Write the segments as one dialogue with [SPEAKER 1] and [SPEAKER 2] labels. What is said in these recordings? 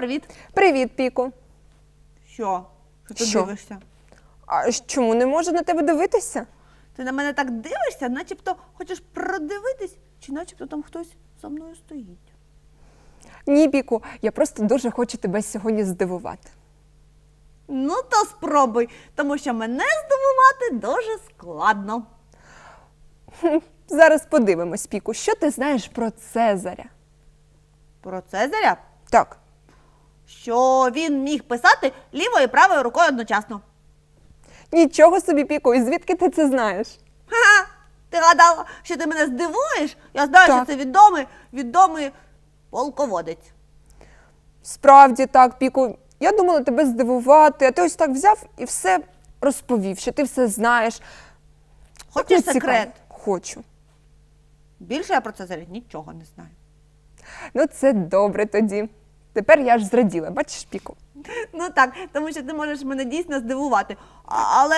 [SPEAKER 1] привіт.
[SPEAKER 2] Привіт, Піку.
[SPEAKER 1] Що? Що ти
[SPEAKER 2] Що?
[SPEAKER 1] дивишся?
[SPEAKER 2] А ж чому не можу на тебе дивитися?
[SPEAKER 1] Ти на мене так дивишся, начебто хочеш продивитись, чи начебто там хтось за мною стоїть.
[SPEAKER 2] Ні, Піку, я просто дуже хочу тебе сьогодні здивувати.
[SPEAKER 1] Ну, то спробуй, тому що мене здивувати дуже складно.
[SPEAKER 2] Зараз подивимось, Піку, що ти знаєш про Цезаря?
[SPEAKER 1] Про Цезаря,
[SPEAKER 2] Так,
[SPEAKER 1] що він міг писати лівою і правою рукою одночасно.
[SPEAKER 2] нічого собі, Піку, і звідки ти це знаєш?
[SPEAKER 1] Ха! Ти гадала, що ти мене здивуєш? Я знаю,
[SPEAKER 2] Так.
[SPEAKER 1] що це відомий, відомий полководець.
[SPEAKER 2] Справді так, Піку. Я думала тебе здивувати, а ти ось так взяв і все розповів, що ти все знаєш.
[SPEAKER 1] Хочеш
[SPEAKER 2] цікаво.
[SPEAKER 1] секрет?
[SPEAKER 2] Хочу.
[SPEAKER 1] Більше я про Цезаря нічого не знаю.
[SPEAKER 2] Ну, це добре тоді. Тепер я аж зраділа, бачиш, Піку.
[SPEAKER 1] Ну так, тому що ти можеш мене дійсно здивувати. А, але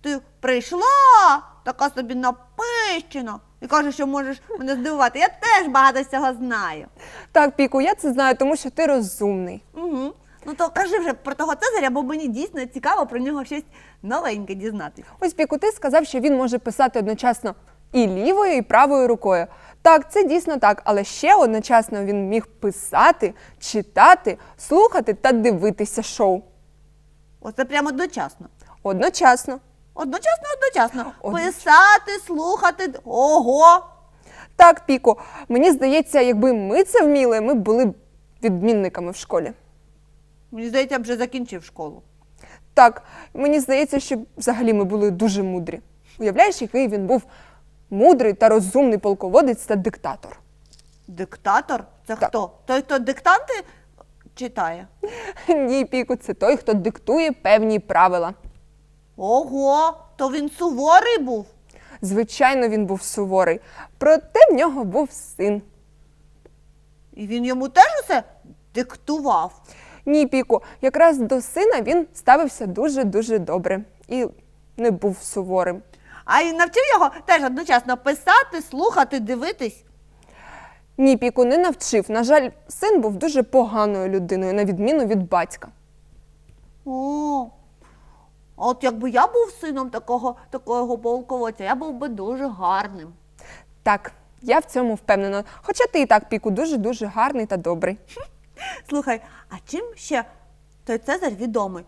[SPEAKER 1] ти прийшла така собі напищена і кажеш, що можеш мене здивувати. Я теж багато всього знаю.
[SPEAKER 2] Так, Піку, я це знаю, тому що ти розумний.
[SPEAKER 1] Угу. Ну то кажи вже про того Цезаря, бо мені дійсно цікаво про нього щось новеньке дізнатися.
[SPEAKER 2] Ось Піку, ти сказав, що він може писати одночасно і лівою, і правою рукою. Так, це дійсно так, але ще одночасно він міг писати, читати, слухати та дивитися шоу.
[SPEAKER 1] Оце прямо одночасно.
[SPEAKER 2] Одночасно.
[SPEAKER 1] Одночасно, одночасно.
[SPEAKER 2] Одночасно.
[SPEAKER 1] Писати, слухати. Ого!
[SPEAKER 2] Так, Піку, мені здається, якби ми це вміли, ми були б відмінниками в школі.
[SPEAKER 1] Мені здається, я б вже закінчив школу.
[SPEAKER 2] Так, мені здається, що взагалі ми були дуже мудрі. Уявляєш, який він був мудрий та розумний полководець та диктатор.
[SPEAKER 1] Диктатор? Це
[SPEAKER 2] Так.
[SPEAKER 1] хто? Той, хто диктанти читає?
[SPEAKER 2] Ні, Піку, це той, хто диктує певні правила.
[SPEAKER 1] Ого, то він суворий був.
[SPEAKER 2] Звичайно, він був суворий, проте в нього був син.
[SPEAKER 1] І він йому теж усе диктував.
[SPEAKER 2] Ні, Піку, якраз до сина він ставився дуже-дуже добре і не був суворим.
[SPEAKER 1] А й навчив його теж одночасно писати, слухати, дивитись.
[SPEAKER 2] Ні, Піку не навчив. На жаль, син був дуже поганою людиною, на відміну від батька.
[SPEAKER 1] О, от якби я був сином такого, такого полководця, я був би дуже гарним.
[SPEAKER 2] Так, я в цьому впевнена. Хоча ти і так, Піку, дуже-дуже гарний та добрий.
[SPEAKER 1] Слухай, а чим ще той Цезарь відомий?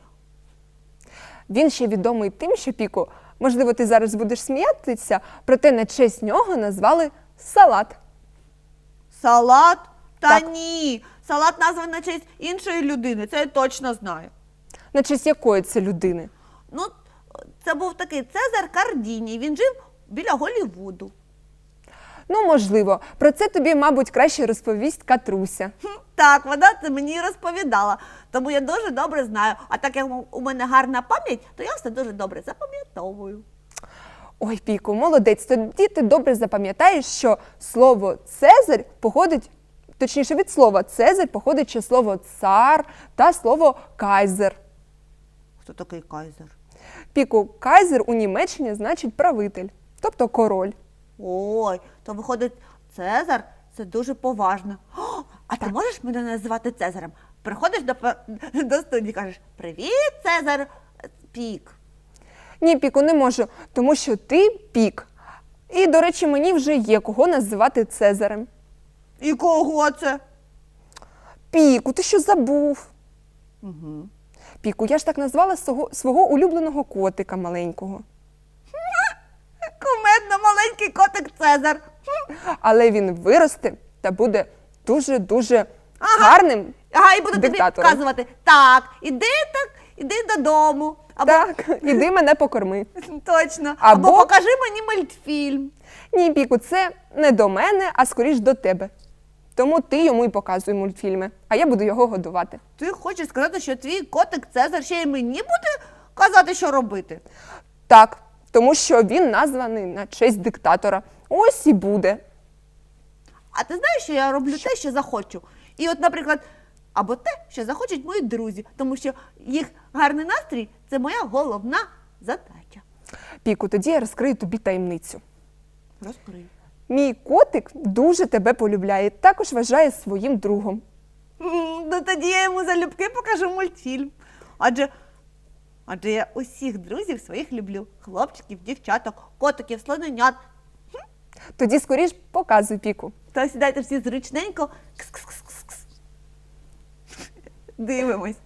[SPEAKER 2] Він ще відомий тим, що Піку, можливо, ти зараз будеш сміятися, проте на честь нього назвали салат.
[SPEAKER 1] Салат? Та
[SPEAKER 2] Так.
[SPEAKER 1] ні. Салат названий на честь іншої людини, це я точно знаю.
[SPEAKER 2] На честь якої це людини?
[SPEAKER 1] Ну, це був такий Цезар Кардіній. Він жив біля Голівуду.
[SPEAKER 2] Ну, можливо, про це тобі, мабуть, краще розповість Катруся.
[SPEAKER 1] Так, вона це мені розповідала, тому я дуже добре знаю. А так як у мене гарна пам'ять, то я все дуже добре запам'ятовую.
[SPEAKER 2] Ой, Піку, молодець. Тоді ти добре запам'ятаєш, що слово Цезарь походить, точніше, від слова Цезарь походить ще слово цар та слово кайзер.
[SPEAKER 1] Хто такий кайзер?
[SPEAKER 2] Піку, кайзер у Німеччині значить правитель, тобто король.
[SPEAKER 1] Ой, то виходить, Цезар це дуже поважно. О, а ти можеш мене називати Цезарем? Приходиш до, до студії, кажеш: Привіт, Цезар Пік.
[SPEAKER 2] Ні, Піку, не можу, тому що ти пік. І, до речі, мені вже є кого називати Цезарем.
[SPEAKER 1] І кого це?
[SPEAKER 2] Піку, ти що забув?
[SPEAKER 1] Угу.
[SPEAKER 2] Піку, я ж так назвала свого, свого улюбленого котика маленького.
[SPEAKER 1] Маленький котик Цезар.
[SPEAKER 2] Але він виросте та буде дуже-дуже
[SPEAKER 1] Ага.
[SPEAKER 2] гарним.
[SPEAKER 1] Ага, і буду тобі
[SPEAKER 2] Диктатором.
[SPEAKER 1] вказувати. Так, іди так, іди додому. Або
[SPEAKER 2] Так, іди мене покорми.
[SPEAKER 1] точно. Або...
[SPEAKER 2] Або-
[SPEAKER 1] покажи мені мультфільм.
[SPEAKER 2] Ні, Піку, це не до мене, а скоріш до тебе. Тому ти йому і показуй мультфільми, а я буду його годувати.
[SPEAKER 1] Ти хочеш сказати, що твій котик Цезар ще й мені буде казати, що робити?
[SPEAKER 2] Так, тому що він названий на честь диктатора. Ось і буде.
[SPEAKER 1] А ти знаєш, що я роблю те, що захочу. І от, наприклад, або те, що захочуть мої друзі, тому що їх гарний настрій це моя головна задача.
[SPEAKER 2] Піку, тоді я розкрию тобі таємницю.
[SPEAKER 1] Розкрий.
[SPEAKER 2] Мій котик дуже тебе полюбляє, також вважає своїм другом.
[SPEAKER 1] Ну тоді я йому залюбки покажу мультфільм. Адже, адже я усіх друзів своїх люблю: хлопчиків, дівчаток, котиків, слоненят.
[SPEAKER 2] Тоді скоріш показуй піку.
[SPEAKER 1] Та сідайте всі зручненько. Кс-кс-кс-кс-кс. Дивимось.